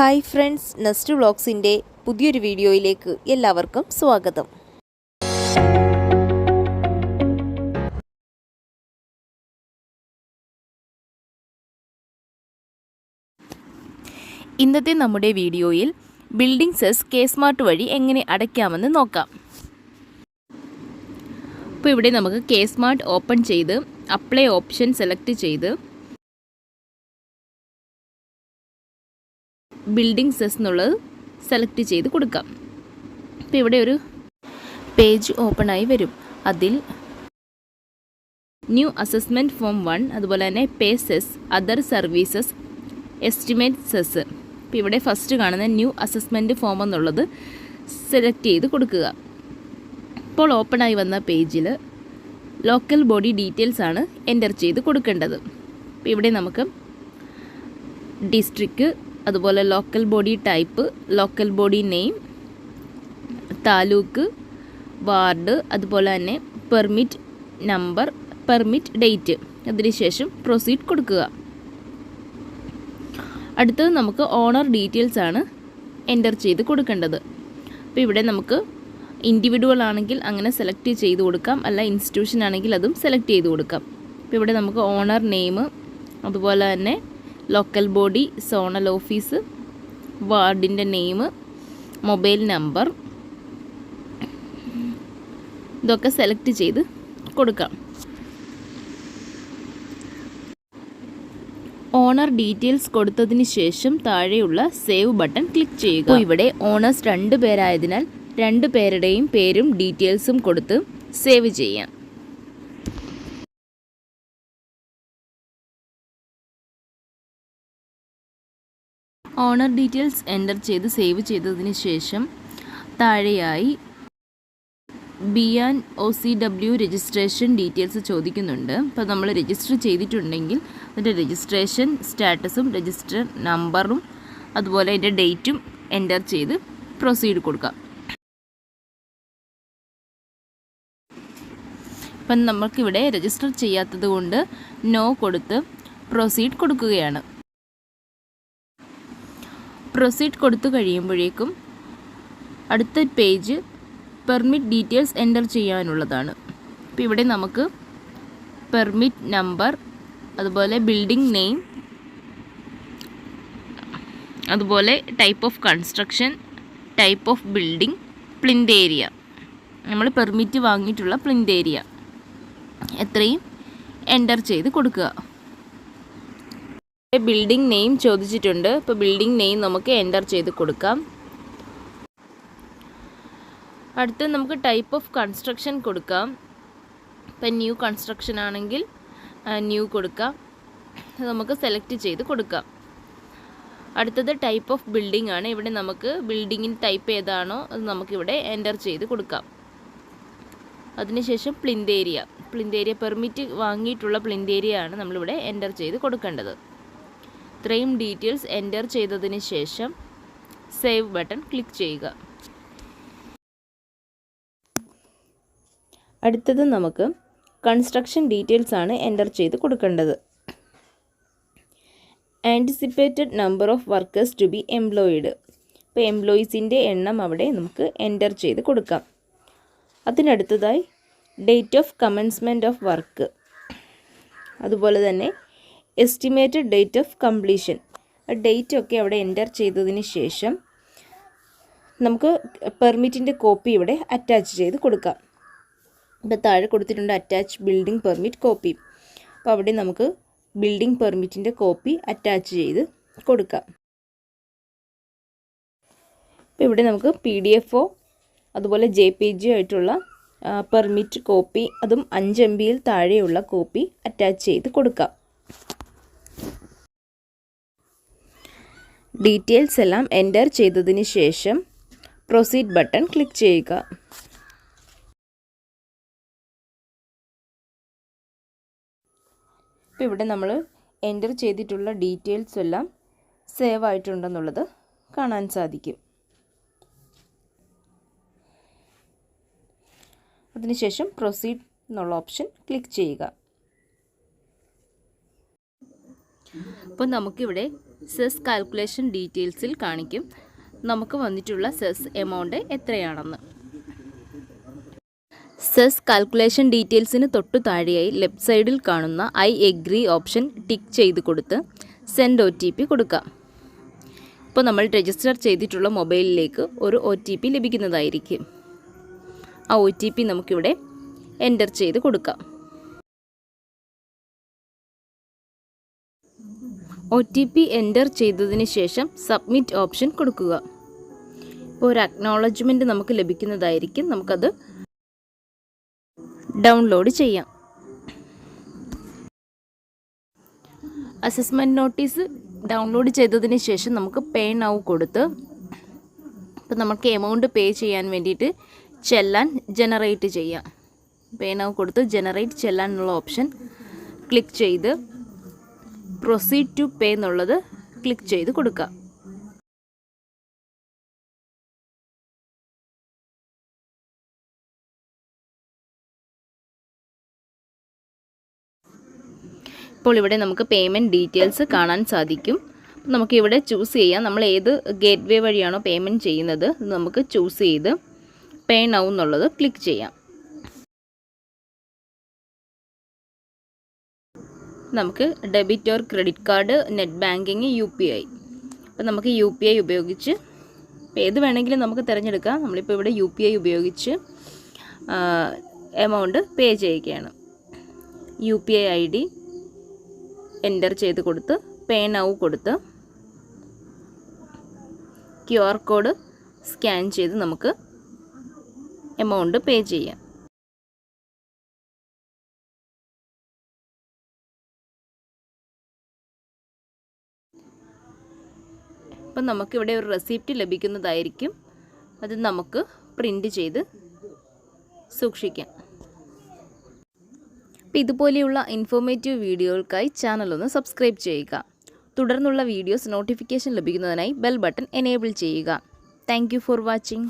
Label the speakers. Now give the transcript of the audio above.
Speaker 1: Hi friends nest വ്ളോഗ്സിന്റെ പുതിയൊരു വീഡിയോയിലേക്ക് എല്ലാവർക്കും സ്വാഗതം. ഇന്നത്തെ നമ്മുടെ വീഡിയോയിൽ ബിൽഡിംഗ് സെസ് കെ സ്മാർട്ട് വഴി എങ്ങനെ അടയ്ക്കാമെന്ന് നോക്കാം. അപ്പോൾ ഇവിടെ നമുക്ക് കെ സ്മാർട്ട് ഓപ്പൺ ചെയ്ത് അപ്ലൈ ഓപ്ഷൻ സെലക്ട് ചെയ്ത് ബിൽഡിംഗ് സെസ് എന്നുള്ളത് സെലക്ട് ചെയ്ത് കൊടുക്കാം. അപ്പോൾ ഇവിടെ ഒരു പേജ് ഓപ്പണായി വരും. അതിൽ ന്യൂ അസസ്മെന്റ് ഫോം വൺ അതുപോലെ തന്നെ pay cess other services estimate cess അപ്പോൾ ഇവിടെ ഫസ്റ്റ് കാണുന്ന ന്യൂ അസസ്മെന്റ് ഫോം എന്നുള്ളത് സെലക്ട് ചെയ്ത് കൊടുക്കുക. ഇപ്പോൾ ഓപ്പണായി വന്ന പേജിൽ ലോക്കൽ ബോഡി ഡീറ്റെയിൽസ് ആണ് എന്റർ ചെയ്ത് കൊടുക്കേണ്ടത്. ഇവിടെ നമുക്ക് ഡിസ്ട്രിക്റ്റ് അതുപോലെ local body type local body name taluk ward അതുപോലെ തന്നെ പെർമിറ്റ് നമ്പർ പെർമിറ്റ് ഡേറ്റ് അതിനുശേഷം പ്രൊസീഡ് കൊടുക്കുക. അടുത്തത് നമുക്ക് ഓണർ ഡീറ്റെയിൽസ് ആണ് എന്റർ ചെയ്ത് കൊടുക്കേണ്ടത്. അപ്പോൾ ഇവിടെ നമുക്ക് ഇൻഡിവിജ്വൽ ആണെങ്കിൽ അങ്ങനെ സെലക്ട് ചെയ്ത് കൊടുക്കാം. അല്ല ഇൻസ്റ്റിറ്റ്യൂഷൻ ആണെങ്കിൽ അതും സെലക്ട് ചെയ്ത് കൊടുക്കാം. അപ്പോൾ ഇവിടെ നമുക്ക് ഓണർ നെയിം അതുപോലെ തന്നെ ലോക്കൽ ബോഡി സോണൽ ഓഫീസ് വാർഡിന്റെ നെയിം മൊബൈൽ നമ്പർ ഇതൊക്കെ സെലക്ട് ചെയ്ത് കൊടുക്കാം. ഓണർ ഡീറ്റെയിൽസ് കൊടുത്തതിന് ശേഷം താഴെയുള്ള സേവ് ബട്ടൺ ക്ലിക്ക് ചെയ്യുക. ഇവിടെ ഓണേഴ്സ് രണ്ട് പേരായതിനാൽ രണ്ട് പേരുടെയും പേരും ഡീറ്റെയിൽസും കൊടുത്ത് സേവ് ചെയ്യാം. ഓണർ ഡീറ്റെയിൽസ് എന്റർ ചെയ്ത് സേവ് ചെയ്തതിന് ശേഷം താഴെയായി B and O C W registration details ചോദിക്കുന്നുണ്ട്. അപ്പോൾ നമ്മൾ രജിസ്റ്റർ ചെയ്തിട്ടുണ്ടെങ്കിൽ അതിന്റെ രജിസ്ട്രേഷൻ സ്റ്റാറ്റസും രജിസ്റ്റർ നമ്പറും അതുപോലെ അതിന്റെ ഡേറ്റും എന്റർ ചെയ്ത് പ്രൊസീഡ് കൊടുക്കാം. ഇപ്പം നമുക്കിവിടെ രജിസ്റ്റർ ചെയ്യാത്തത് കൊണ്ട് നോ കൊടുത്ത് പ്രൊസീഡ് കൊടുക്കുകയാണ്. പ്രൊസീഡ് കൊടുത്തു കഴിയുമ്പോഴേക്കും അടുത്ത പേജ് പെർമിറ്റ് ഡീറ്റെയിൽസ് എന്റർ ചെയ്യാനുള്ളതാണ്. അപ്പോൾ ഇവിടെ നമുക്ക് പെർമിറ്റ് നമ്പർ അതുപോലെ ബിൽഡിംഗ് നെയിം അതുപോലെ type of construction type of building plinth area നമ്മൾ പെർമിറ്റ് വാങ്ങിയിട്ടുള്ള പ്ലിന്റ് ഏരിയ എത്രയും എന്റർ ചെയ്ത് കൊടുക്കുക. ബിൽഡിംഗ് നെയിം ചോദിച്ചിട്ടുണ്ട്. ഇപ്പോൾ ബിൽഡിംഗ് നെയിം നമുക്ക് എന്റർ ചെയ്ത് കൊടുക്കാം. അടുത്ത് നമുക്ക് ടൈപ്പ് ഓഫ് കൺസ്ട്രക്ഷൻ കൊടുക്കാം. ഇപ്പം ന്യൂ കൺസ്ട്രക്ഷൻ ആണെങ്കിൽ ന്യൂ കൊടുക്കാം. നമുക്ക് സെലക്ട് ചെയ്ത് കൊടുക്കാം. അടുത്തത് ടൈപ്പ് ഓഫ് ബിൽഡിംഗ് ആണ്. ഇവിടെ നമുക്ക് ബിൽഡിങ്ങിന്റെ ടൈപ്പ് ഏതാണോ അത് നമുക്കിവിടെ എന്റർ ചെയ്ത് കൊടുക്കാം. അതിനുശേഷം പ്ലിന്തേരിയ ഏരിയ പെർമിറ്റ് വാങ്ങിയിട്ടുള്ള പ്ലിന്തേരിയ ആണ് നമ്മളിവിടെ എന്റർ ചെയ്ത് കൊടുക്കേണ്ടത്. ഇത്രയും ഡീറ്റെയിൽസ് എന്റർ ചെയ്തതിന് ശേഷം സേവ് ബട്ടൺ ക്ലിക്ക് ചെയ്യുക. അടുത്തത് നമുക്ക് കൺസ്ട്രക്ഷൻ ഡീറ്റെയിൽസ് ആണ് എന്റർ ചെയ്ത് കൊടുക്കേണ്ടത്. Anticipated number of workers to be employed. ഇപ്പോൾ എംപ്ലോയീസിന്റെ എണ്ണം അവിടെ നമുക്ക് എന്റർ ചെയ്ത് കൊടുക്കാം. അതിനടുത്തതായി date of commencement of work. അതുപോലെ തന്നെ estimated date of completion date ഒക്കെ അവിടെ എന്റർ ചെയ്തതിന് ശേഷം നമുക്ക് പെർമിറ്റിന്റെ കോപ്പി ഇവിടെ അറ്റാച്ച് ചെയ്ത് കൊടുക്കാം. ഇപ്പോൾ താഴെ കൊടുത്തിട്ടുണ്ട് അറ്റാച്ച് ബിൽഡിംഗ് പെർമിറ്റ് കോപ്പി അപ്പോൾ അവിടെ നമുക്ക് ബിൽഡിംഗ് പെർമിറ്റിന്റെ കോപ്പി അറ്റാച്ച് ചെയ്ത് കൊടുക്കാം. ഇപ്പോൾ ഇവിടെ നമുക്ക് പി ഡി എഫോ അതുപോലെ ജെ പി ജി ആയിട്ടുള്ള പെർമിറ്റ് കോപ്പി അതും അഞ്ച് എം ബിയിൽ താഴെയുള്ള കോപ്പി അറ്റാച്ച് ചെയ്ത് കൊടുക്കാം. ഡീറ്റെയിൽസ് എല്ലാം എന്റർ ചെയ്തതിന് ശേഷം പ്രൊസീഡ് ബട്ടൺ ക്ലിക്ക് ചെയ്യുക. ഇപ്പോൾ ഇവിടെ നമ്മൾ എന്റർ ചെയ്തിട്ടുള്ള ഡീറ്റെയിൽസ് എല്ലാം സേവ് ആയിട്ടുണ്ടെന്നുള്ളത് കാണാൻ സാധിക്കും. അതിനുശേഷം പ്രൊസീഡ് എന്നുള്ള ഓപ്ഷൻ ക്ലിക്ക് ചെയ്യുക. അപ്പോൾ നമുക്കിവിടെ സെസ് കാൽക്കുലേഷൻ ഡീറ്റെയിൽസിൽ കാണിക്കും. നമുക്ക് വന്നിട്ടുള്ള സെസ് എമൗണ്ട് എത്രയാണെന്ന്. സെസ് കാൽക്കുലേഷൻ ഡീറ്റെയിൽസിന് തൊട്ടു താഴെയായി ലെഫ്റ്റ് സൈഡിൽ കാണുന്ന ഐ എഗ്രി ഓപ്ഷൻ ടിക്ക് ചെയ്ത് കൊടുത്ത് സെൻഡ് ഒ ടി പി കൊടുക്കാം. ഇപ്പോൾ നമ്മൾ രജിസ്റ്റർ ചെയ്തിട്ടുള്ള മൊബൈലിലേക്ക് ഒരു ഒ ടി പി ലഭിക്കുന്നതായിരിക്കും. ആ ഒ ടി പി നമുക്കിവിടെ എന്റർ ചെയ്ത് കൊടുക്കാം. ഒ ടി പി എന്റർ ചെയ്തതിന് ശേഷം സബ്മിറ്റ് ഓപ്ഷൻ കൊടുക്കുക. ഇപ്പോൾ ഒരു അക്നോളജ്മെന്റ് നമുക്ക് ലഭിക്കുന്നതായിരിക്കും. നമുക്കത് ഡൗൺലോഡ് ചെയ്യാം. അസസ്മെന്റ് നോട്ടീസ് ഡൗൺലോഡ് ചെയ്തതിന് ശേഷം നമുക്ക് പേ നൗ കൊടുത്ത് ഇപ്പം നമുക്ക് എമൗണ്ട് പേ ചെയ്യാൻ വേണ്ടിയിട്ട് ചെല്ലാൻ ജനറേറ്റ് ചെയ്യാം. പേ നൗ കൊടുത്ത് ജനറേറ്റ് ചെല്ലാൻ എന്നുള്ള ഓപ്ഷൻ ക്ലിക്ക് ചെയ്ത് പ്രൊസീഡ് ടു പേ എന്നുള്ളത് ക്ലിക്ക് ചെയ്ത് കൊടുക്കുക. ഇപ്പോൾ ഇവിടെ നമുക്ക് പേയ്മെന്റ് ഡീറ്റെയിൽസ് കാണാൻ സാധിക്കും. നമുക്ക് ഇവിടെ ചൂസ് ചെയ്യാം. നമ്മൾ ഏത് ഗേറ്റ് വേ വഴിയാണോ പേയ്മെന്റ് ചെയ്യുന്നത് നമുക്ക് ചൂസ് ചെയ്ത് പേ നൗ എന്നുള്ളത് ക്ലിക്ക് ചെയ്യാം. നമുക്ക് debit or credit card net banking U P I അപ്പോൾ നമുക്ക് യു പി ഐ ഉപയോഗിച്ച് ഏത് വേണമെങ്കിലും നമുക്ക് തിരഞ്ഞെടുക്കാം. നമ്മളിപ്പോൾ ഇവിടെ യു പി ഐ ഉപയോഗിച്ച് എമൗണ്ട് പേ ചെയ്യുകയാണ്. U P I I D enter ചെയ്ത് കൊടുത്ത് പേ നൗ കൊടുത്ത് ക്യു ആർ കോഡ് സ്കാൻ ചെയ്ത് നമുക്ക് എമൗണ്ട് പേ ചെയ്യാം. അപ്പം നമുക്കിവിടെ ഒരു റെസിപ്റ്റ് ലഭിക്കുന്നതായിരിക്കും. അത് നമുക്ക് പ്രിന്റ് ചെയ്ത് സൂക്ഷിക്കാം. അപ്പോൾ ഇതുപോലെയുള്ള ഇൻഫോർമേറ്റീവ് വീഡിയോകൾക്കായി ചാനൽ ഒന്ന് സബ്സ്ക്രൈബ് ചെയ്യുക. തുടർന്നുള്ള വീഡിയോസ് നോട്ടിഫിക്കേഷൻ ലഭിക്കുന്നതിനായി ബെൽ ബട്ടൺ എനേബിൾ ചെയ്യുക. Thank for watching